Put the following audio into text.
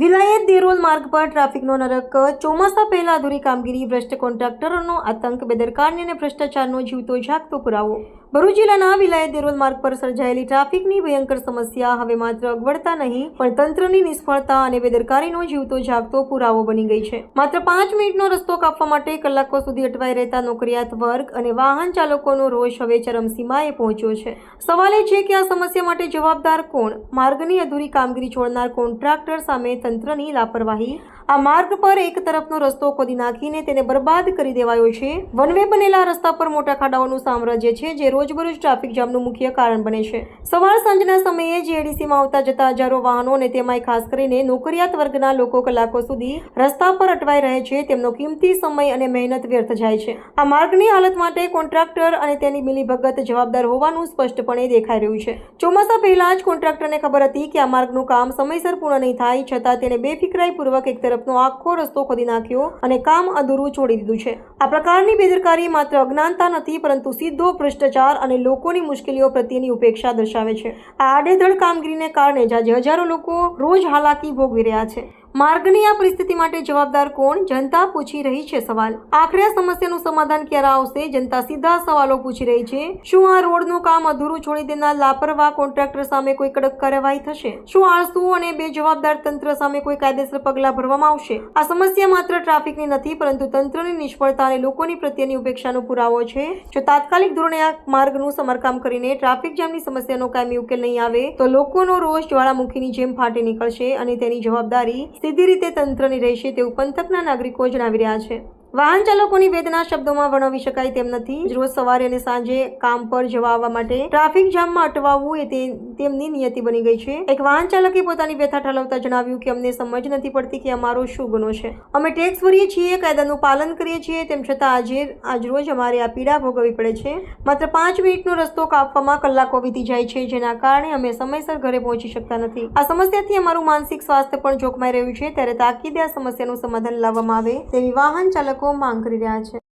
વિલાયત દેરોલ માર્ગ પર ટ્રાફિકનો નરક. ચોમાસા પહેલા અધૂરી કામગીરી, ભ્રષ્ટ કોન્ટ્રાક્ટરોનો આતંક બેદરકારી અને ભ્રષ્ટાચારનો જીવતો જાગતો પુરાવો. ભરૂચ જિલ્લાના વિલાયત દેરોલ માર્ગ પર સર્જાયેલી ટ્રાફિકની ભયંકર સમસ્યા હવે માત્ર અગવડતા નહીં, પણ તંત્રની નિષ્ફળતા અને બેદરકારીનો જીવતો જાગતો પુરાવો બની ગઈ છે. માત્ર પાંચ મિનિટનો રસ્તો કાપવા માટે કલાકો સુધી અટવાઈ રહેતા નોકરિયાત વર્ગ અને વાહન ચાલકોનો રોષ હવે ચરમસીમાએ પહોંચ્યો છે. સવાલ એ છે કે આ સમસ્યા માટે જવાબદાર કોણ? માર્ગની અધૂરી કામગીરી છોડનાર કોન્ટ્રાક્ટર સામે તંત્રની લાપરવાહી? આ માર્ગ પર એક તરફનો રસ્તો ખોદી નાખીને તેને બરબાદ કરી દેવાયો છે? વનવે બનેલા રસ્તા પર મોટા ખાડાઓનું સામ્રાજ્ય છે, જે રોજબરોજ ટ્રાફિક જામનું મુખ્ય કારણ બને છે. સવાર સાંજના સમયે જીએડીસીમાં આવતા જતા હજારો વાહનો અને તેમાંય ખાસ કરીને નોકરિયાત વર્ગના લોકો કલાકો સુધી રસ્તા પર અટવાઈ રહે છે. તેમનો કિંમતી સમય અને મહેનત વ્યર્થ જાય છે. આ માર્ગની હાલત માટે કોન્ટ્રાક્ટર અને તેની મિલીભગત જવાબદાર હોવાનું સ્પષ્ટપણે દેખાઈ રહ્યું છે. ચોમાસા પહેલા જ કોન્ટ્રાક્ટરને ખબર હતી કે આ માર્ગનું કામ સમયસર પૂર્ણ નહીં થાય, છતાં તેણે બેફિકરાઈપૂર્વક એક તરફનો આખો રસ્તો ખોદી નાખ્યો અને કામ અધૂરું છોડી દીધું છે. આ પ્રકારની બેદરકારી માત્ર અજ્ઞાનતા નથી, પરંતુ સીધો ભ્રષ્ટાચાર અને લોકોની મુશ્કેલીઓ પ્રત્યેની ઉપેક્ષા દર્શાવે છે. આ આડેધડ કામગીરીને કારણે જ આજે હજારો લોકો રોજ હાલાકી ભોગવી રહ્યા છે. માર્ગની આ પરિસ્થિતિ માટે જવાબદાર કોણ? જનતા પૂછી રહી છે સવાલ. આખરે સમસ્યાનું સમાધાન ક્યારે આવશે? જનતા સીધા સવાલો પૂછી રહી છે. શું આ રોડનું કામ અધૂરું છોડી દેનાર લાપરવાહ કોન્ટ્રાક્ટર સામે કોઈ કડક કાર્યવાહી થશે? શું આળસુ અને બે જવાબદાર તંત્ર સામે કોઈ કાયદેસર પગલાં ભરવામાં આવશે? આ સમસ્યા માત્ર ટ્રાફિકની નથી, પરંતુ તંત્રની નિષ્ફળતા અને લોકોની પ્રત્યેની ઉપેક્ષાનો પુરાવો છે. જો તાત્કાલિક ધોરણે આ માર્ગનું સમારકામ કરીને ટ્રાફિક જામની સમસ્યાનો કાયમી ઉકેલ નહીં આવે, તો લોકોનો રોષ જ્વાળામુખીની જેમ ફાટી નીકળશે અને તેની જવાબદારી સીધી રીતે તંત્રની રહેશે તેવું પંથકના નાગરિકો જણાવી રહ્યા છે. વાહન ચાલકોની વેદના શબ્દોમાં વર્ણવી શકાય તેમ નથી. રોજ સવારે અને સાંજે કામ પર જવા આવવા માટે ટ્રાફિક જામમાં અટવાવવું એ તે- તેમની નિયતિ બની ગઈ છે. એક વાહન ચાલકે પોતાની વ્યથા ઠાલવતા જણાવ્યું કે, અમને સમજ નથી પડતી કે અમારો શું ગુનો છે. અમે ટેક્સ ભરીએ છીએ, કાયદાનું પાલન કરીએ છીએ, તેમ છતાં આજે આજરોજ અમારે આ પીડા ભોગવવી પડે છે. માત્ર પાંચ મિનિટનો રસ્તો કાપવામાં કલાકો વીતી જાય છે, જેના કારણે અમે સમયસર ઘરે પહોંચી શકતા નથી. આ સમસ્યાથી અમારું માનસિક સ્વાસ્થ્ય પણ જોખમાઈ રહ્યું છે, ત્યારે તાકીદે આ સમસ્યાનું સમાધાન લાવવામાં આવે તેવી વાહન ચાલકો માંગ કરી રહ્યા છે.